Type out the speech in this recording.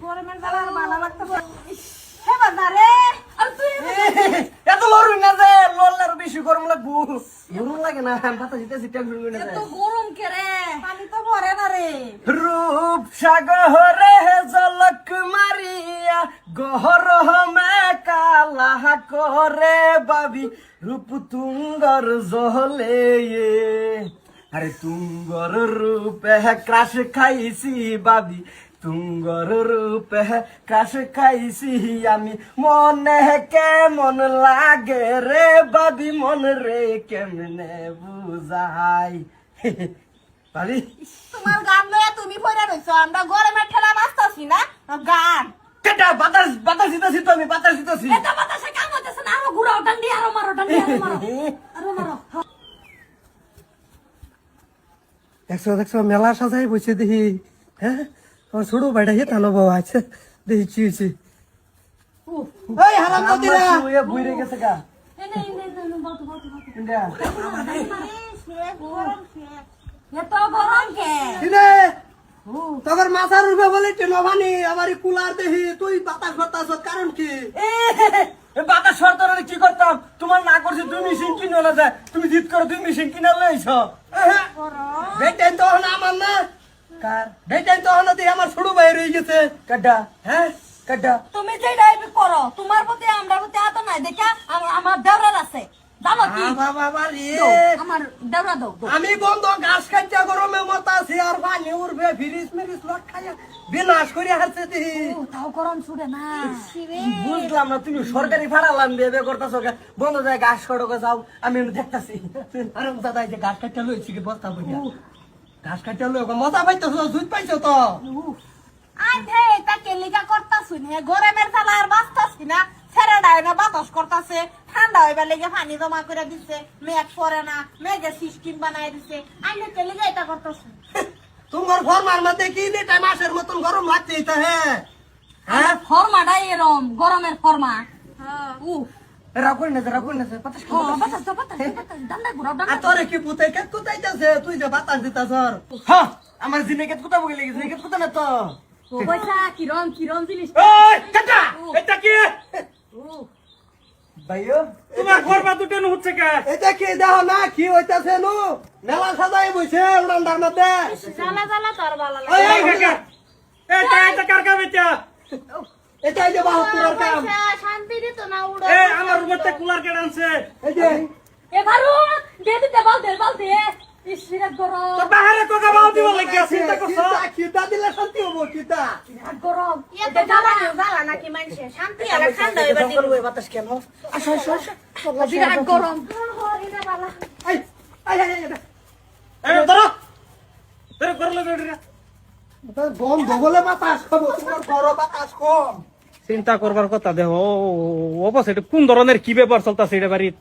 গরমের জ্বালা আর ভালো লাগতেছে হে বাজারে আর তুই এত লড়ুই না যে লড়লে আরও বেশি গরম লাগবো। গরম লাগে না পাতা জিতে জিতে ঘুরবি না এত গরম কে রে? পানি তো ভরে না রে। রূপ সাগরে জলক মারিয়া গহর মে কালা করে বাবি। রূপ তুঙ্গর জলে আরে তুঙ্গর রূপে ক্রাশ খাইছি বাবি। তুঙ্গর রূপে ক্রাশ খাইছি আমি। মনে কেমন লাগে রে বাবি? মন রে কেমনে বুঝাই? ভাবি তোমার গান লয়া তুমি পড়ে রইছো আমরা গরমের ঠেলা নাচতাছি না? গান। কেটা? বাতাস বাতাস দিতেছি তো আমি বাতাস দিতেছি। এটা বাতাসে কাম হইতেছে না আরও ঘুরাও ডান্ডি আরও মারো ডান্ডি আরও মারো আরও মারো দেখছ দেখছ মেলা সাজাই বসে দেখি হ্যাঁ? আমার ছোট ভাইটা হে তানো বাবা আছে দেখি কি হয়েছে এই হারাম দাদিরা শুয়ে বুইরে গেছে গা। এনে এত গরম কে তোর মাথার উপরে বলে টেনো আবার কুলার দেখি তুই বাতাস বাতাস কারণ কি? বাতাস সরকারের কি করতাম? তোমার না করছি তুমি মেশিন কিনে না তুমি জিত করো তুমি মেশিন কিনে লইছ বেটেন তো হন আমার না। কার? বেটেন তো হন দিয়ে আমার ছোট ভাই রয়ে গেছে। কাড্ডা? হ্যাঁ? কাড্ডা? তুমি যে ডাইভি করো তোমার প্রতি আমরা প্রতি এত নাই দেখা আমার দেওরার আছে। জানো কি? বাবা বাবা রে। দাও, আমার দেওরা দাও দাও। আমি বন্ধ ঘাস খাইতে গরমে মত আছি আর পানি উঠবে ফিরিস মিরিস লট খাইয়া বিনাশ করে দিহি তাও গরম ছুড়ে না। বুঝলাম না তুমি সরকারি ভাড়া লান দিয়ে বে করতেছো বন্ধ যায় গাছ সড়কে যাও আমি দেখতাছি। আরে দাদা এই যে ঘাস কাটতে লইছি কি বস্তা বইয়া? ঘাস কাটতে লই মজা পাইতো দুধ পাইছো তো? আন্ধে এটা কেলিকা করতাছুন হে গরমের জ্বালা আর বাঁচতাছি না ছেড়ে ডায় না বাতাস করতাছে ঠান্ডা হইবার লেগে পানি জমা করে দিছে মেঘ পড়ে না মেঘে সিস্টেম বানাই দিছে। আইনে কেলিকা এটা করতাছুন তোমার ফরমার মধ্যে কি দিটা মাসের মতন গরম লাগছে এটা হ্যাঁ হ্যাঁ ফরমাটাই এরম গরমের ফরমা উফ। রাখুন না রাখুন না বাতাস ও, বাতাস বাতাস ডান্ডা ঘুরাও, ডান্ডা আর তোরে কি পুতে কে কুতাইতেছে তুই যে বাতাস দিতাছ হ্যাঁ আমার জিনেকেত কোথা বলে গেছে জিনেকেত কোথা না তো। ও পয়সা কিরম কিরম জিনিস ওই কাকা এটা কি? ভাইও তোমার ঘরবা দুটো হচ্ছে কে? এটা কি দেখো না কি হইতাছে নু? মেলা সাজাই বইছে উড়ান্ডার মধ্যে জ্বালা জ্বালা তোর লাগে এই কাকা। এটা এটা কার কাম এটা? এটাই যে বাহাত্তরের কাম। শান্তি দিত না উড়ো এ আমার রুমেতে কুলার কেটে আনছে। এই যে। এ ভারু দে দিতে বল দে বল দে। ইসিরা গরম। তোর বাহারে কোকা বাউ দিব লাগি চিন্তা করছ? কিতা কিতা দিলে শান্তি হব কিতা বিরাট গরম। এটা জ্বালা জ্বালা নাকি মানুষে শান্তি আর ঠান্ডা হইবার দিন। বাতাস কেন? বিরাট গরম। এই এই এই, এই, এই ধরো। ধরো করলে বেড়ে বন্ধ বলে বাতাস খাব তোমার বড় বাতাস কম। চিন্তা করবার কথা দেখো অবশ্য এটা কোন ধরনের কি ব্যাপার চলতেছে এটা বাড়ির?